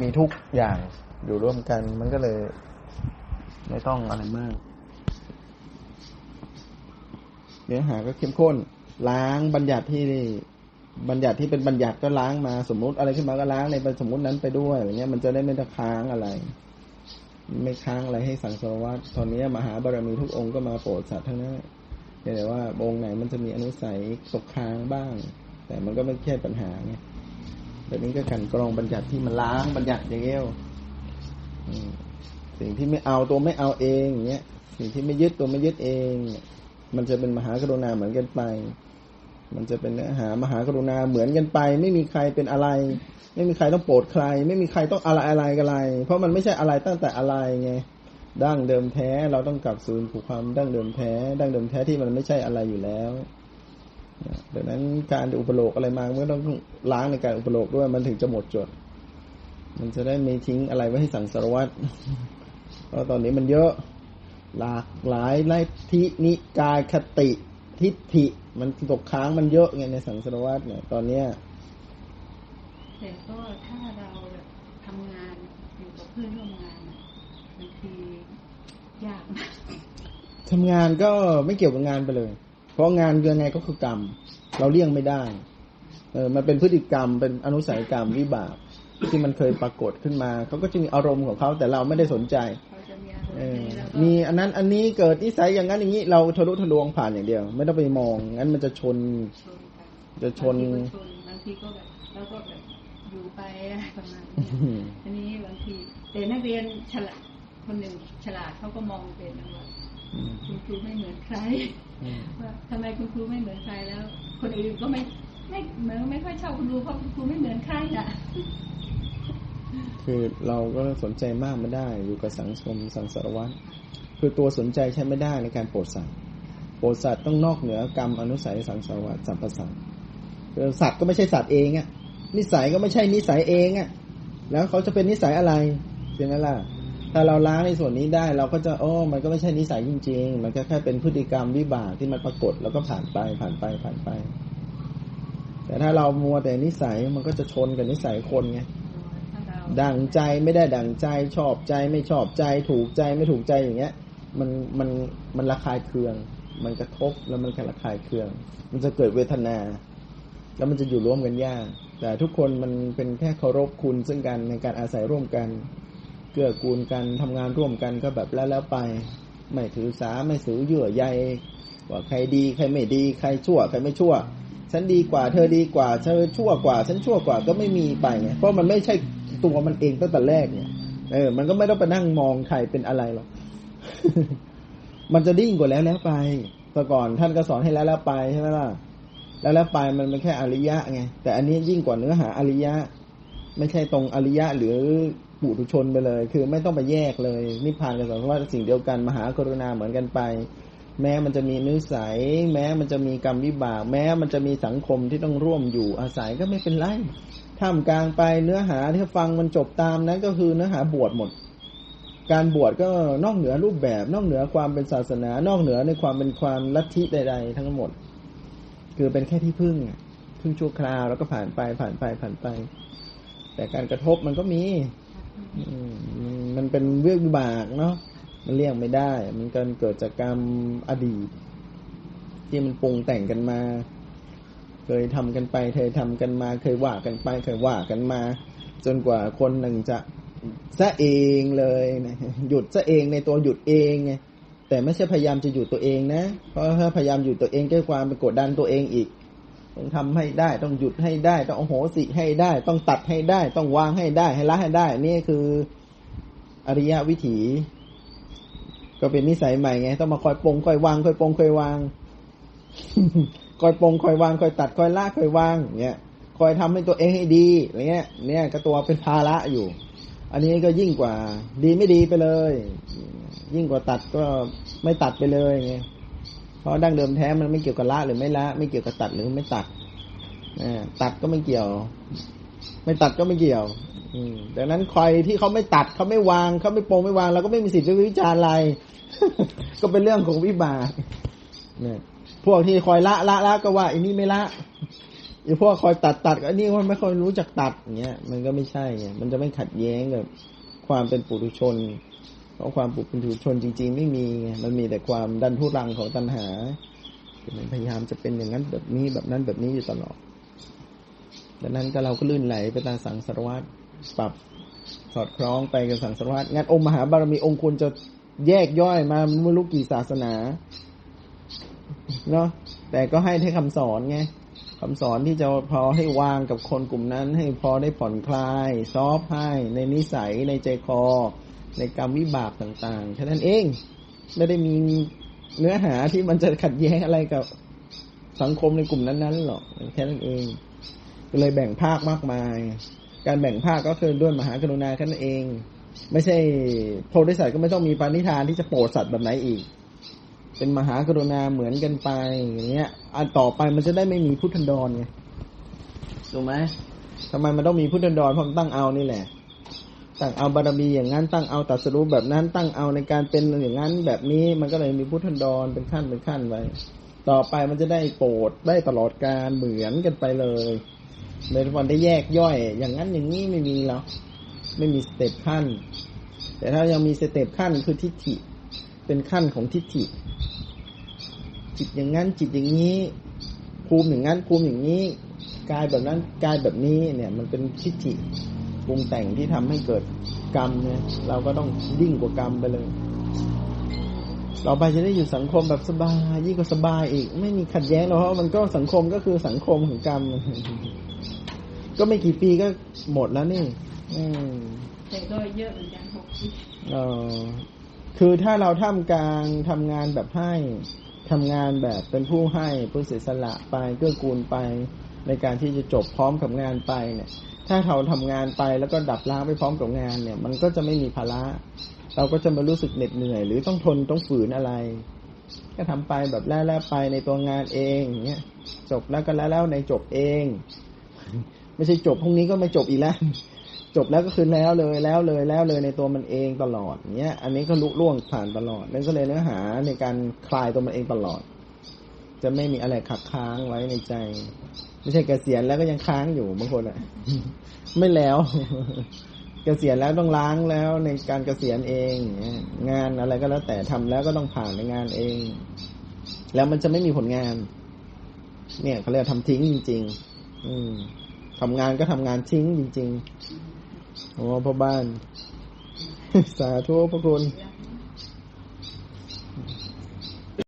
มีทุกอย่างอยู่ร่วมกัน มันก็เลย ไม่ต้องอะไรมากเนื้อหาก็เข้มข้น ล้างบัญญัติที่บัญญัติที่เป็นบัญญัติก็ล้างมาสมมุติอะไรขึ้นมาก็ล้างในสมมุตินั้นไปด้วยอย่างเงี้ยมันจะได้ไม่ต้องค้างอะไร ไม่ค้างอะไรให้สังสารวัตตอนนี้มหาบารมีทุกองค์ก็มาโปรดสัตว์ทั้งนั้นแต่ว่าองค์ไหนมันจะมีอนุสัยตกค้างบ้าง แต่มันก็ไม่ใช่ปัญหาไง แต่นี้ก็กันกรองบัญญัติที่มันล้างบัญญัติอย่างเงี้ยสิ่งที่ไม่เอาตัวไม่เอาเองอย่างเงี้ย สิ่งที่ไม่ยึดตัวไม่ยึดเอง มันจะเป็นมหากรุณาเหมือนกันไป มันจะเป็นเนื้อหามหากรุณาเหมือนกันไป ไม่มีใครเป็นอะไร ไม่มีใครต้องโปรดใคร ไม่มีใครต้องอะไรอะไรกันอะไร เพราะมันไม่ใช่อะไรตั้งแต่อะไรไงดั้งเดิมแท้เราต้องกลับสู่ความดั้งเดิมแท้ ดั้งเดิมแท้ที่มันไม่ใช่อะไรอยู่แล้ว ดังนั้นการอุปโลกอะไรมาเมื่อต้องล้างในการอุปโลกด้วยมันถึงจะหมดจด มันจะได้ไม่ทิ้งอะไรไว้ให้สังสารวัตรเพราะตอนนี้มันเยอะหลากหลายไลทินิกายคติทิฏฐิ มันตกค้างมันเยอะไงในสังสารวัตรเนี่ย ตอนเนี้ยแต่ก็ถ้าเราแบบทำงานอยู่กับเพื่อนร่วมงานอะบางทียากนะทำงานก็ไม่เกี่ยวกับงานไปเลย เพราะงานยังไงก็คือกรรม เราเลี่ยงไม่ได้ เออมันเป็นพฤติกรรมเป็นอนุสัยกรรมวิบากที่มันเคยปรากฏขึ้นมา เขาก็จะมีอารมณ์ของเขาแต่เราไม่ได้สนใจเขาจะมีอารมณ์เออนี้แล้วก็มีอันนั้นอันนี้เกิดนิสัยอย่างนั้นอย่างนี้เราทะลุทะลวงผ่านอย่างเดียว ไม่ต้องไปมองงั้นมันจะชน จะชนบางทีก็แบบแล้วก็แบบอยู่ไปประมาณนี้อันนี้บางทีแต่นักเรียนฉลาดคนหนึ่งฉลาดเขาก็มองเป็นว่า คุณครูไม่เหมือนใครว่าทำไมคุณครูไม่เหมือนใครแล้ว คนอื่นก็ไม่ไม่เหมือนไม่ค่อยชอบคุณครูเพราะคุณครูไม่เหมือนใครอะคือเราก็สนใจมากไม่ได้ อยู่กับสังคมสังสารวัตรคือตัวสนใจใช้ไม่ได้ในการโปรดสัตว์โปรดสัตว์ต้องนอกเหนือกรรมอนุสัยสังสารวัตรสัมปสัตว์คือสัตว์ก็ไม่ใช่สัตว์เองอะนิสัยก็ไม่ใช่นิสัยเองอะแล้วเขาจะเป็นนิสัยอะไรใช่ไหมล่ะ ถ้าเราล้างในส่วนนี้ได้เราก็จะโอ้มันก็ไม่ใช่นิสัยจริง ๆ มันก็แค่เป็นพฤติกรรมวิบากที่มันปรากฏแล้วก็ผ่านไปผ่านไปผ่านไป แต่ถ้าเรามัวแต่นิสัยมันก็จะชนกับนิสัยคนไงดั่งใจไม่ได้ดั่งใจชอบใจไม่ชอบใจ ถูกใจไม่ถูกใจอย่างเงี้ย มันมันมันระคายเคือง มันกระทบแล้วมันกระคายเคือง มันจะเกิดเวทนา แล้วมันจะอยู่ร่วมกันยากแต่ทุกคนมันเป็นแค่เคารพคุณซึ่งกันในการอาศัยร่วมกัน เกื้อกูลกันทำงานร่วมกันก็แบบแล้วแล้วไป ไม่ถือสาไม่สือเยื่อใยว่าใครดีใครไม่ดีใครชั่วใครไม่ชั่ว ฉันดีกว่าเธอดีกว่าเธอชั่วกว่า ฉันชั่วกว่าก็ไม่มีไปไงเพราะมันไม่ใช่ตัวมันเองตั้งแต่แรกเนี่ยเออ มันก็ไม่ต้องไปนั่งมองใครเป็นอะไรหรอกมันจะดิ้งกว่าแล้วแล้วไปแต่ก่อนท่านก็สอนให้แล้วแล้วไปใช่ไหมล่ะแล้วแล้วไปมันเป็นแค่อริยะไงแต่อันนี้ยิ่งกว่าเนื้อหาอริยะ ไม่ใช่ตรงอริยะหรือ ปุถุชนไปเลย คือไม่ต้องไปแยกเลยนิพพานกับสังสารวัฏสิ่งเดียวกันมหากรุณาเหมือนกันไป แม้มันจะมีนิสัย แม้มันจะมีกรรมวิบาก แม้มันจะมีสังคมที่ต้องร่วมอยู่อาศัยก็ไม่เป็นไรท่ามกลางไปเนื้อหาที่ฟังมันจบตามนั้นก็คือเนื้อหาบวชหมด การบวชก็นอกเหนือรูปแบบ นอกเหนือความเป็นศาสนา นอกเหนือในความเป็นความลัทธิใด ๆ ทั้งหมด คือเป็นแค่ที่พึ่งพึ่งชั่วคราวแล้วก็ผ่านไปผ่านไปผ่านไป แต่การกระทบมันก็มี มันเป็นเรื่องวิบากเนาะมันเลี่ยงไม่ได้ มันเกินเกิดจากกรรมอดีต ที่มันปรุงแต่งกันมา เคยทำกันไป เคยทำกันมา เคยว่ากันไป เคยว่ากันมา จนกว่าคนหนึ่งจะซะเองเลยนะหยุดซะเองในตัวหยุดเองไงแต่ไม่ใช่พยายามจะหยุดตัวเองนะ เพราะถ้าพยายามหยุดตัวเองด้วยความไปกดดันตัวเองอีก ต้องทำให้ได้ ต้องหยุดให้ได้ ต้องโอโหสิให้ได้ ต้องตัดให้ได้ ต้องวางให้ได้ ให้ละให้ได้ นี่คืออริยวิถี ก็เป็นนิสัยใหม่ไง ต้องมาคอยปงคอยวางคอยปงคอยวางคอยปงคอยวางคอยตัดคอยละคอยวางเงี้ยคอยทำให้ตัวเองให้ดีอะไรเงี้ย เนี่ยก็ตัวเป็นภาระอยู่ อันนี้ก็ยิ่งกว่า ดีไม่ดีไปเลย ยิ่งกว่าตัดก็ไม่ตัดไปเลยไง เพราะดั้งเดิมแท้มันไม่เกี่ยวกับละหรือไม่ละ ไม่เกี่ยวกับตัดหรือไม่ตัดอตัดก็ไม่เกี่ยว ไม่ตัดก็ไม่เกี่ยวอืดังนั้นใครที่เขาไม่ตัดเขาไม่วางเขาไม่โปรงไม่วางเราก็ไม่มีสิทธิ์ไปวิจารณ์อะไร ก็เป็นเรื่องของวิบากเนี่ยพวกที่คอยละละละก็ว่าอันนี้ไม่ละไอ้พวกคอยตัดตัดอันนี้มันไม่ค่อยรู้จักตัดอย่างเงี้ยมันก็ไม่ใช่ไงมันจะไม่ขัดแย้งกับความเป็นปุถุชน ราะความปุถุชนจริง ๆ ไม่มีไงมันมีแต่ความดันทุรังของตัณหามันพยายามจะเป็นอย่างนั้นแบบนี้แบบนั้นแบบนี้อยู่ตลอดดังนั้นก็เราก็ลื่นไหลไปตามสังสารวัตรปรับสอดคล้องไปกับสังสารวัตรงานองค์มหาบารมีองค์ควรจะแยกย่อยมาไม่รู้กี่ศาสนาเนาะแต่ก็ให้ให้คำสอนไงคำสอนที่จะพอให้วางกับคนกลุ่มนั้น ให้พอได้ผ่อนคลาย ซอฟให้ในนิสัยในใจคอ ในกรรมวิบากต่างๆแค่นั้นเองไม่ได้มีเนื้อหาที่มันจะขัดแย้งอะไรกับสังคมในกลุ่มนั้นๆหรอกแค่นั้นเองก็เลยแบ่งภาคมากมาย การแบ่งภาคก็คือด้วยมหากรุณาแค่นั้นเอง ไม่ใช่โพธิสัตว์ก็ไม่ต้องมีปณิธานที่จะโปรดสัตว์แบบไหนอีก เป็นมหากรุณาเหมือนกันไปอย่างเงี้ยอันต่อไปมันจะได้ไม่มีพุทธันดรไงถูกไหมทำไมมันต้องมีพุทธันดรเพราะมันตั้งเอานี่แหละ ตั้งเอาบารมีอย่างนั้นตั้งเอาตัดสรู้แบบนั้นตั้งเอาในการเป็นอย่างนั้นแบบนี้มันก็เลยมีพุทธันดรเป็นขั้นเป็นขั้นไว้ต่อไปมันจะได้โปรดได้ตลอดการเหมือนกันไปเลยในวันได้แยกย่อย อย่างนั้นอย่างนี้ไม่มีแล้วไม่มีสเต็ปขั้น แต่ถ้ายังมีสเต็ปขั้นคือทิฏฐิเป็นขั้นของทิฏฐิ จิตอย่างนั้นจิตอย่างนี้ภูมิอย่างนั้นภูมิอย่างนี้กายแบบนั้นกายแบบนี้เนี่ย มันเป็นทิฏฐิ ปรุงแต่งที่ทำให้เกิดกรรมเนี่ยเราก็ต้องยิ่งกว่ากรรมไปเลยเราไปจะได้อยู่สังคมแบบสบาย ยิ่งกว่าสบายอีก ไม่มีขัดแย้งหรอกเพราะมันก็สังคมก็คือสังคมของกรรม ก็ไม่กี่ปีก็หมดแล้วนี่อืมแต่ก็เยอะเหมือนกันหกสิบเออคือถ้าเราทำการทำงานแบบให้ทำงานแบบเป็นผู้ให้ผู้เสียสละไปเกื้อกูลไป ในการที่จะจบพร้อมกับงานไปเนี่ย ถ้าเราทำงานไปแล้วก็ดับล้างไปพร้อมกับงานเนี่ย มันก็จะไม่มีภาระ เราก็จะไม่รู้สึกเหน็ดเหนื่อย หรือต้องทนต้องฝืนอะไรก็ทำไปแบบแล้วๆไปในตัวงานเองเงี้ยจบแล้วก็แล้วๆในจบเอง ไม่ใช่จบพรุ่งนี้ก็ไม่จบอีกแล้วจบแล้วก็คือแล้วเลยแล้วเลยแล้วเลยในตัวมันเองตลอดเนี้ยอันนี้ก็ลุล่วงผ่านตลอดนั่นก็เลยเนื้อหาในการคลายตัวมันเองตลอด จะไม่มีอะไรขัดค้างไว้ในใจ ไม่ใช่เกษียณแล้วก็ยังค้างอยู่บางคนอะ ไม่แล้วเกษียณแล้วต้องล้างแล้วในการเกษียณเอง งานอะไรก็แล้วแต่ทำแล้วก็ต้องผ่านในงานเอง แล้วมันจะไม่มีผลงาน เนี่ยเขาเรียกว่าทำทิ้งจริง ๆ อืมทำงานก็ทำงานทิ้งจริงๆโอ้พ่อบ้าน สาธุพระคุณ